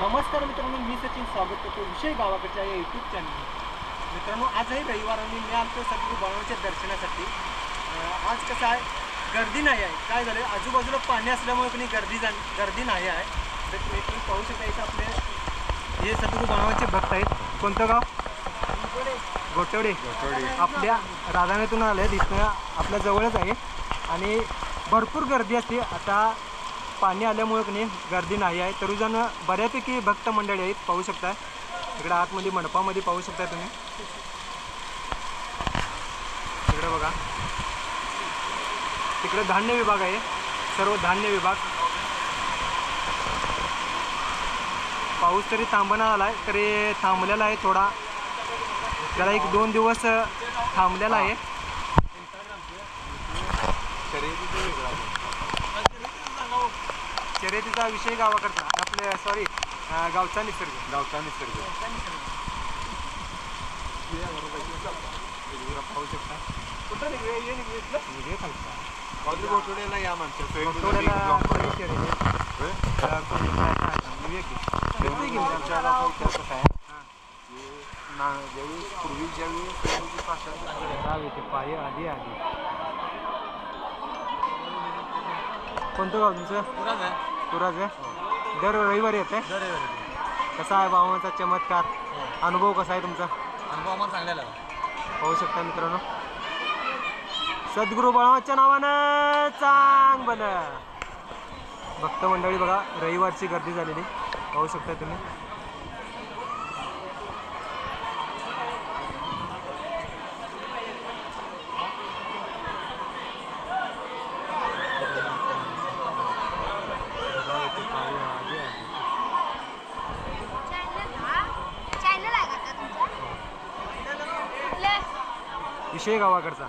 नमस्कार मित्रांनो मी सचिन स्वागत करतो विषय गावाकडच्या या यूट्यूब चॅनल मित्रांनो आजही रविवार आणि मी आलतो सगळी बाळांच्या दर्शनासाठी. आज कसं आहे? गर्दी नाही आहे. काय झालं आजूबाजूला पाणी असल्यामुळे कोणी गर्दी जा गर्दी नाही आहे. तर तुम्ही तुम्ही पाहू शकता इथं आपले हे सद्गुरू बाळांचे भक्त आहेत. कोणतं गाव? गोटवडे आपल्या राधानेतून आले इथं आपल्या जवळच आहे. आणि भरपूर गर्दी असते. आता पाणी आल्यामुळे की नाही गर्दी नाही आहे. तरुजण बऱ्यापैकी भक्त मंडळी आहेत पाहू शकता इकडे आतमध्ये मंडपामध्ये पाहू शकता तुम्ही. इकडे बघा. तिकडे धान्य विभाग आहे. सर्व धान्य विभाग. पाऊस तरी थांबना आला आहे तरी थांबलेला आहे थोडा. त्याला एक दोन दिवस थांबलेला आहे. शर्यतीचा विषय गावाकडचा आपले सॉरी गावचा निसर्ग. गावचा निसर्ग. पाहू शकता कुठं निघे ये निघे इथलं? निघे खालचा. काजू घोटवड्याला या माणसं आहे. ना ज्यावेळी पूर्वी ज्यावेळी पाय आधी आधी कोणतं गाव तुमचं? कुराज आहे. दर रविवारी येते? कसा आहे बाबांचा चमत्कार? अनुभव कसा आहे तुमचा? अनुभव आम्हाला चांगला पाहू शकता मित्रांनो. सद्गुरू बाळाच्या नावानं चांग बन भक्त मंडळी बघा रविवारची गर्दी झालेली. पाहू शकता तुम्ही चॅनल आहे का तुमचा कुठलं विषय गावाकडचा.